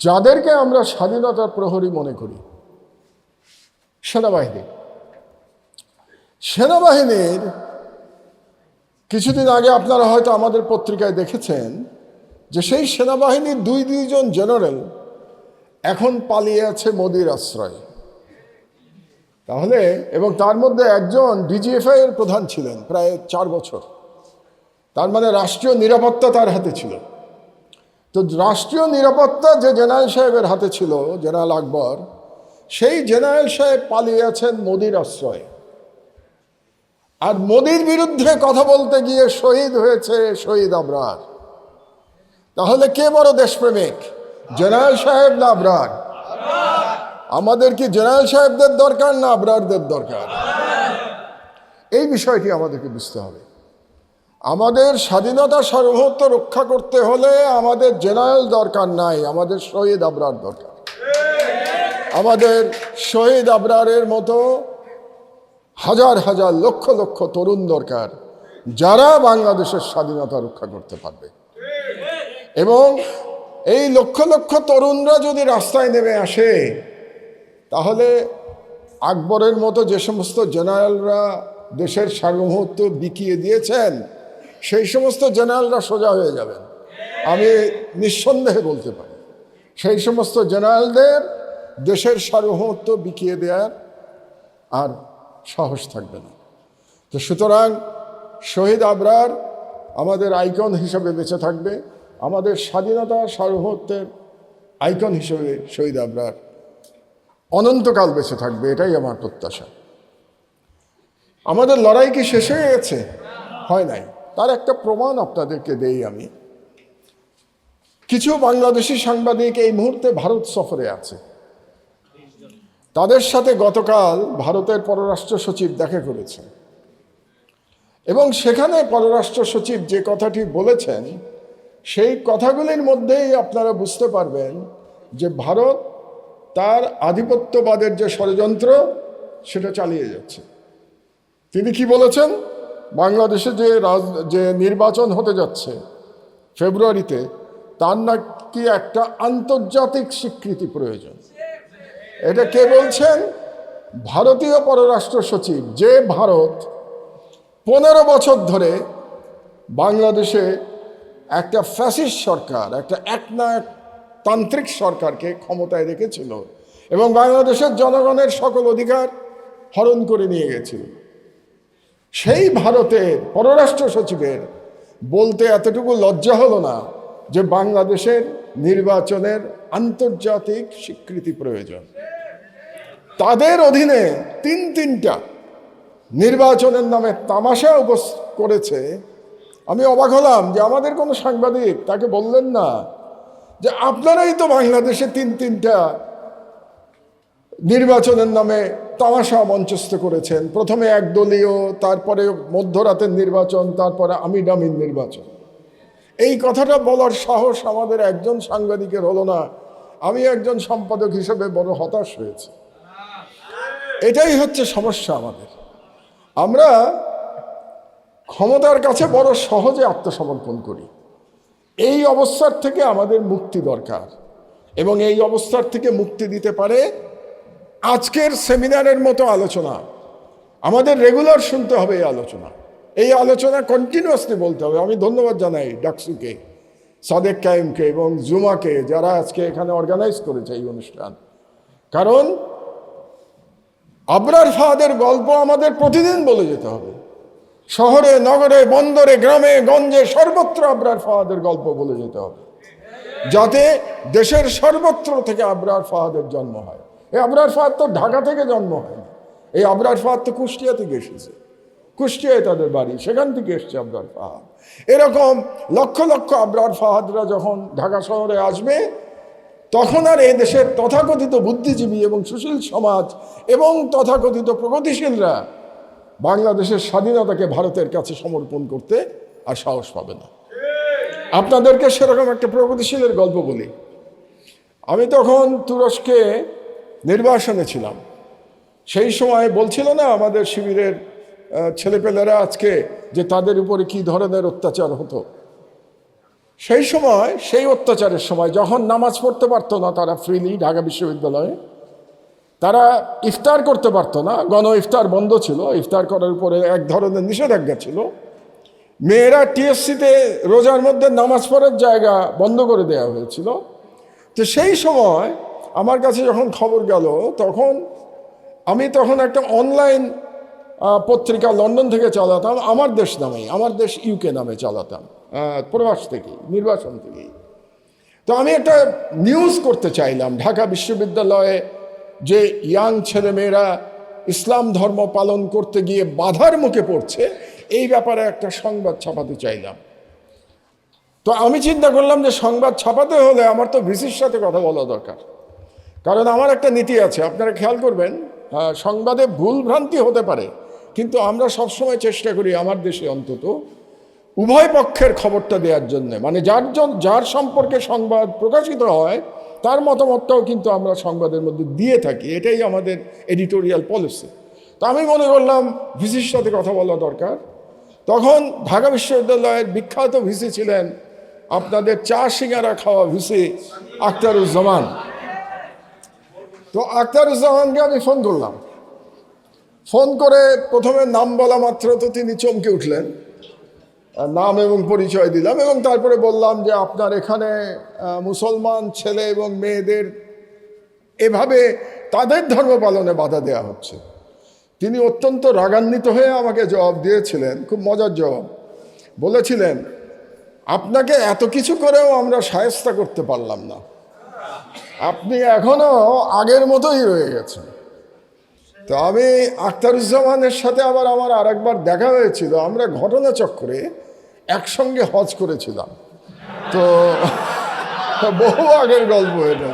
যাদেরকে আমরা স্বাধীনতার প্রহরী মনে করি, সেনাবাহিনী। সেনাবাহিনীর কিছুদিন আগে আপনারা হয়তো আমাদের পত্রিকায় দেখেছেন যে সেই সেনাবাহিনীর দুই দুইজন জেনারেল এখন পালিয়ে আছে মোদির আশ্রয়। তাহলে, এবং তার মধ্যে একজন ডিজিএফআই এর প্রধান ছিলেন প্রায় চার বছর। তার মানে রাষ্ট্রীয় নিরাপত্তা তার হাতে ছিল। তো রাষ্ট্রীয় নিরাপত্তা যে জেনারেল সাহেবের হাতে ছিল, জেনারেল আকবর, সেই জেনারেল সাহেব পালিয়ে আছেন মোদির আশ্রয়ে। আর মোদির বিরুদ্ধে কথা বলতে গিয়ে শহীদ হয়েছে শহীদ আবরার। তাহলে কে বড় দেশপ্রেমিক? জেনারেল সাহেব না আবরার? আমাদের কি জেনারেল সাহেবদের দরকার না আবরারদের দরকার? এই বিষয়টি আমাদেরকে বুঝতে হবে। আমাদের স্বাধীনতা সার্বভৌমত্ব রক্ষা করতে হলে আমাদের জেনারেল দরকার নাই, আমাদের শহীদ আবরার দরকার। আমাদের শহীদ আবরারের মতো হাজার হাজার লক্ষ লক্ষ তরুণ দরকার যারা বাংলাদেশের স্বাধীনতা রক্ষা করতে পারবে। এবং এই লক্ষ লক্ষ তরুণরা যদি রাস্তায় নেমে আসে, তাহলে আকবরের মতো যে সমস্ত জেনারেলরা দেশের সার্বভৌমত্ব বিকিয়ে দিয়েছেন সেই সমস্ত জেনারেলরা সোজা হয়ে যাবেন। আমি নিঃসন্দেহে বলতে পারি, সেই সমস্ত জেনারেলদের দেশের সার্বভৌমত্ব বিকিয়ে দেওয়ার আর সাহস থাকবে না। তো সুতরাং শহীদ আবরার আমাদের আইকন হিসেবে বেঁচে থাকবে, আমাদের স্বাধীনতা সার্বভৌমত্বের আইকন হিসেবে শহীদ আবরার অনন্তকাল বেঁচে থাকবে, এটাই আমার প্রত্যাশা। আমাদের লড়াই কি শেষ হয়ে গেছে? হয় নাই। তার একটা প্রমাণ আপনাদেরকে দেই আমি। কিছু বাংলাদেশি সাংবাদিক এই মুহূর্তে ভারত সফরে আছে। তাদের সাথে গতকাল ভারতের পররাষ্ট্র সচিব দেখা করেছেন। এবং সেখানে পররাষ্ট্র সচিব যে কথাটি বলেছেন, সেই কথাগুলির মধ্যেই আপনারা বুঝতে পারবেন যে ভারত তার আধিপত্যবাদের যে ষড়যন্ত্র, সেটা চালিয়ে যাচ্ছে। তিনি কি বলেছেন? বাংলাদেশে যে রাজ, যে নির্বাচন হতে যাচ্ছে ফেব্রুয়ারিতে, তার নাকি একটা আন্তর্জাতিক স্বীকৃতি প্রয়োজন। এটা কে বলছেন? ভারতীয় পররাষ্ট্র সচিব, যে ভারত পনেরো বছর ধরে বাংলাদেশে একটা ফ্যাসিস্ট সরকার, একটা একনায়ক তান্ত্রিক সরকারকে ক্ষমতায় রেখেছিল এবং বাংলাদেশের জনগণের সকল অধিকার হরণ করে নিয়ে গেছিল। সেই ভারতের পররাষ্ট্র সচিবের বলতে এতটুকু লজ্জা হলো না যে বাংলাদেশের নির্বাচনের আন্তর্জাতিক স্বীকৃতি প্রয়োজন। তাদের অধীনে তিন তিনটা নির্বাচনের নামে তামাশা উপস করেছে। আমি অবাক হলাম যে আমাদের কোনো সাংবাদিক তাকে বললেন না যে আপনারাই তো বাংলাদেশে তিন তিনটা নির্বাচনের নামে তামাশা মঞ্চস্থ করেছেন। প্রথমে একদলীয়, তারপরে মধ্যরাতের নির্বাচন, তারপরে আমিডামিন নির্বাচন। এই কথাটা বলার সাহস আমাদের একজন সাংবাদিকের হলো না। আমি একজন সম্পাদক হিসেবে বড় হতাশ হয়েছি। এটাই হচ্ছে সমস্যা আমাদের। আমরা ক্ষমতার কাছে বড় সহজে আত্মসমর্পণ করি। এই অবস্থার থেকে আমাদের মুক্তি দরকার। এবং এই অবস্থার থেকে মুক্তি দিতে পারে আজকের সেমিনারের মতো আলোচনা। আমাদের রেগুলার শুনতে হবে এই আলোচনা। এই আলোচনা কন্টিনিউয়াসলি বলতে হবে। আমি ধন্যবাদ জানাই ডাকসুকে, সাদেক কায়েমকে এবং জুমাকে যারা আজকে এখানে অর্গানাইজ করেছে এই অনুষ্ঠান। কারণ আবরার ফাহাদের গল্প আমাদের প্রতিদিন বলে যেতে হবে। শহরে, নগরে, বন্দরে, গ্রামে, গঞ্জে সর্বত্র আবরার ফাহাদের গল্প বলে যেতে হবে। যাতে দেশের সর্বত্র থেকে আবরার ফাহাদের জন্ম হয়। এই আবরার ফাহাদ তো ঢাকা থেকে জন্ম হয়নি এই আবরার ফাহাদ তো কুষ্টিয়া থেকে এসেছে। কুষ্টিয়ায় তাদের বাড়ি, সেখান থেকে এসছে আবরার ফাহাদ। এরকম লক্ষ লক্ষ আবরার ফাহাদরা যখন ঢাকা শহরে আসবে, তখন আর এই দেশের তথাকথিত বুদ্ধিজীবী এবং সুশীল সমাজ এবং তথাকথিত প্রগতিশীলরা বাংলাদেশের স্বাধীনতাকে ভারতের কাছে সমর্পণ করতে আর সাহস পাবে না। আপনাদেরকে সেরকম একটা প্রগতিশীলের গল্প বলি। আমি তখন তুরস্কে নির্বাসনে ছিলাম। সেই সময় বলছিল না আমাদের শিবিরের ছেলেপেলেরা আজকে যে তাদের উপরে কি ধরনের অত্যাচার হতো। সেই সময়, সেই অত্যাচারের সময় যখন নামাজ পড়তে পারতো না তারা ফ্রিলি ঢাকা বিশ্ববিদ্যালয়ে, তারা ইফতার করতে পারতো না। গণ ইফতার বন্ধ ছিল, ইফতার করার উপরে এক ধরনের নিষেধাজ্ঞা ছিল। মেয়েরা টিএসসিতে রোজার মধ্যে নামাজ পড়ার জায়গা বন্ধ করে দেওয়া হয়েছিল। তো সেই সময় আমার কাছে যখন খবর গেল, তখন আমি তখন একটা অনলাইন পত্রিকা লন্ডন থেকে চালাতাম, আমার দেশ নামেই, আমার দেশ ইউকে নামে চালাতাম প্রবাস থেকেই, নির্বাচন থেকেই। তো আমি একটা নিউজ করতে চাইলাম, ঢাকা বিশ্ববিদ্যালয়ে যে ইয়াং ছেলেমেয়েরা ইসলাম ধর্ম পালন করতে গিয়ে বাধার মুখে পড়ছে, এই ব্যাপারে একটা সংবাদ ছাপাতে চাইলাম। তো আমি চিন্তা করলাম যে সংবাদ ছাপাতে হলে আমার তো ভিসির সাথে কথা বলা দরকার। কারণ আমার একটা নীতি আছে আপনারা খেয়াল করবেন আহ, সংবাদে ভুল ভ্রান্তি হতে পারে কিন্তু আমরা সবসময় চেষ্টা করি আমার দেশে অন্তত উভয় পক্ষের খবরটা দেওয়ার জন্য। মানে যার যার সম্পর্কে সংবাদ প্রকাশিত হয় তার মতামতটাও কিন্তু আমরা সংবাদের মধ্যে দিয়ে থাকি এটাই আমাদের এডিটোরিয়াল পলিসি তো আমি মনে করলাম ভিসির সাথে কথা বলা দরকার। তখন ঢাকা বিশ্ববিদ্যালয়ের বিখ্যাত ভিসি ছিলেন আপনাদের চা সিঙ্গারা খাওয়া ভিসি আখতারুজ্জামান। তো আখতারুজ্জামানকে আমি ফোন করলাম। ফোন করে প্রথমে নাম বলা মাত্র তো তিনি চমকে উঠলেন। নাম এবং পরিচয় দিলাম এবং তারপরে বললাম যে আপনার এখানে মুসলমান ছেলে এবং মেয়েদের এভাবে তাদের ধর্ম পালনে বাধা দেওয়া হচ্ছে। তিনি অত্যন্ত রাগান্বিত হয়ে আমাকে জবাব দিয়েছিলেন, খুব মজার জবাব। বলেছিলেন, আপনাকে এত কিছু করেও আমরা সায়স্তা করতে পারলাম না। আপনি এখনও আগের মতোই রয়ে গেছেন। তো আমি আখতারুজ্জামানের সাথে আবার আমার আরেকবার দেখা হয়েছিল, আমরা ঘটনা ঘটনাচক্রে একসঙ্গে হজ করেছিলাম। তো বহু আগের গল্প এটা।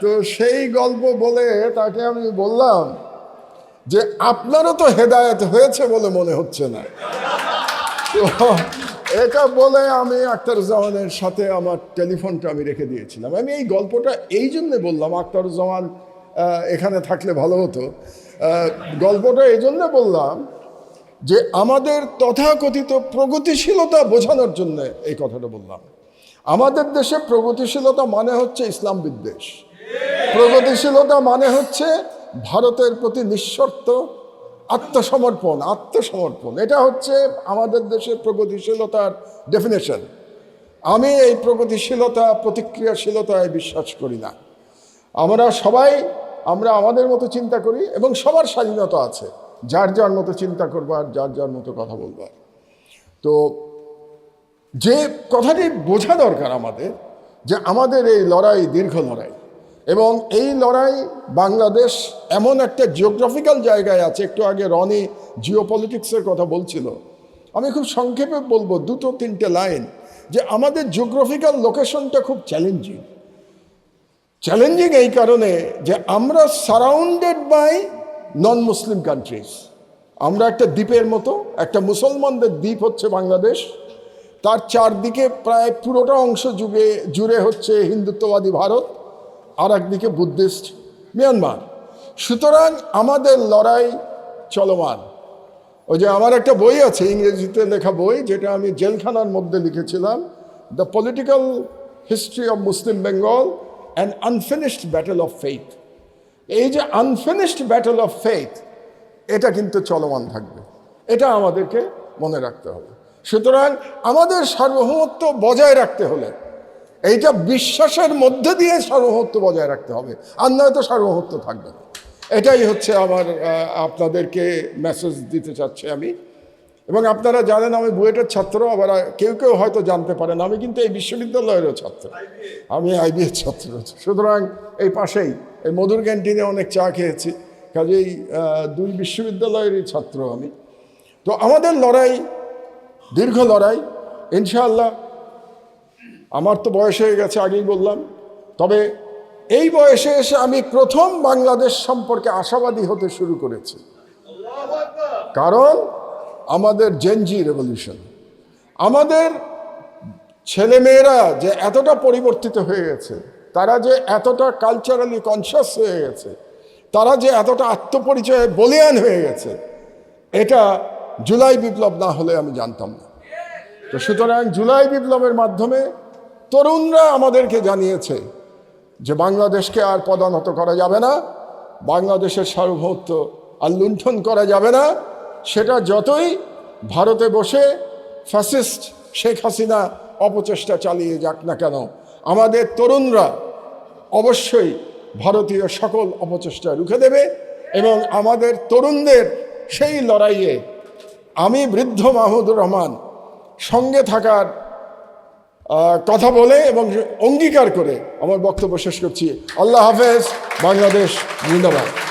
তো সেই গল্প বলে তাকে আমি বললাম যে, আপনারও তো হেদায়ত হয়েছে বলে মনে হচ্ছে না। তো এটা বলে আমি আখতারুজ্জামানের সাথে আমার টেলিফোনটা আমি রেখে দিয়েছিলাম। আমি এই গল্পটা এই জন্যে বললাম আহ, এখানে থাকলে ভালো হতো। গল্পটা এই জন্যে বললাম যে আমাদের তথাকথিত প্রগতিশীলতা বোঝানোর জন্য এই কথাটা বললাম। আমাদের দেশে প্রগতিশীলতা মানে হচ্ছে ইসলাম বিদ্বেষ। প্রগতিশীলতা মানে হচ্ছে ভারতের প্রতি নিঃশর্ত আত্মসমর্পণ আত্মসমর্পণ। এটা হচ্ছে আমাদের দেশের প্রগতিশীলতার ডেফিনেশন আমি এই প্রগতিশীলতা, প্রতিক্রিয়াশীলতায় বিশ্বাস করি না। আমরা সবাই, আমরা আমাদের মতো চিন্তা করি এবং সবার স্বাধীনতা আছে। যার যার মতো চিন্তা করবার যার যার মতো কথা বলবার তো যে কথাটি বোঝা দরকার আমাদের যে আমাদের এই লড়াই, দীর্ঘ লড়াই এবং এই লড়াই বাংলাদেশ এমন একটা জিওগ্রাফিক্যাল জায়গায় আছে, একটু আগে রনি জিওপলিটিক্সের কথা বলছিল। আমি খুব সংক্ষেপে বলব দুটো, তিনটে লাইন যে আমাদের জিওগ্রাফিক্যাল লোকেশনটা খুব চ্যালেঞ্জিং চ্যালেঞ্জিং এই কারণে যে আমরা surrounded by non Muslim countries আমরা একটা দ্বীপের মতো, একটা মুসলমানদের দ্বীপ হচ্ছে বাংলাদেশ। তার চারদিকে প্রায় পুরোটা অংশ জুড়ে জুড়ে হচ্ছে হিন্দুত্ববাদী ভারত। আর একদিকে বুদ্ধিস্ট মিয়ানমার। সুতরাং আমাদের লড়াই চলমান। ওই যে আমার একটা বই আছে, ইংরেজিতে লেখা বই, যেটা আমি জেলখানার মধ্যে লিখেছিলাম the political history of Muslim Bengal and unfinished battle of faith এই যে আনফিনিশড ব্যাটেল অফ ফেইথ এটা কিন্তু চলমান থাকবে। এটা আমাদেরকে মনে রাখতে হবে। সুতরাং আমাদের সার্বভৌমত্ব বজায় রাখতে হলে এইটা বিশ্বাসের মধ্যে দিয়ে সার্বভৌমত্ব বজায় রাখতে হবে। আর নয়তো সার্বভৌমত্ব থাকবে না। এটাই হচ্ছে আমার আপনাদেরকে মেসেজ দিতে চাচ্ছি আমি। এবং আপনারা জানেন আমি বুয়েটের ছাত্র, আবার কেউ কেউ হয়তো জানতে পারেন। আমি কিন্তু এই বিশ্ববিদ্যালয়েরও ছাত্র। আমি আইবিএর ছাত্র। সুতরাং এই পাশেই, এই মধুর ক্যান্টিনে অনেক চা খেয়েছি। কাজেই দুই বিশ্ববিদ্যালয়েরই ছাত্র আমি। তো আমাদের লড়াই, দীর্ঘ লড়াই, ইনশাআল্লাহ আমার তো বয়স হয়ে গেছে, আগেই বললাম। তবে এই বয়সে এসে আমি প্রথম বাংলাদেশ সম্পর্কে আশাবাদী হতে শুরু করেছি। কারণ আমাদের জেনজি রেভলিউশন আমাদের ছেলেমেয়েরা যে এতটা পরিবর্তিত হয়ে গেছে, তারা যে এতটা কালচারালি কনসিয়াস হয়ে গেছে, তারা যে এতটা আত্মপরিচয়ে বলিয়ান হয়ে গেছে, এটা জুলাই বিপ্লব না হলে আমি জানতাম না। তো সুতরাং জুলাই বিপ্লবের মাধ্যমে তরুণরা আমাদেরকে জানিয়েছে যে বাংলাদেশকে আর পদানত করা যাবে না, বাংলাদেশের সার্বভৌমত্ব আর লুণ্ঠন করা যাবে না। সেটা যতই ভারতে বসে ফ্যাসিস্ট শেখ হাসিনা অপচেষ্টা চালিয়ে যাক না কেন, আমাদের তরুণরা অবশ্যই ভারতীয় সকল অপচেষ্টা রুখে দেবে এবং আমাদের তরুণদের সেই লড়াইয়ে আমি বৃদ্ধ মাহমুদুর রহমান সঙ্গে থাকার কথা বলে এবং অঙ্গীকার করে। আমার বক্তব্য শেষ করছি। আল্লাহ হাফেজ। বাংলাদেশ জিন্দাবাদ।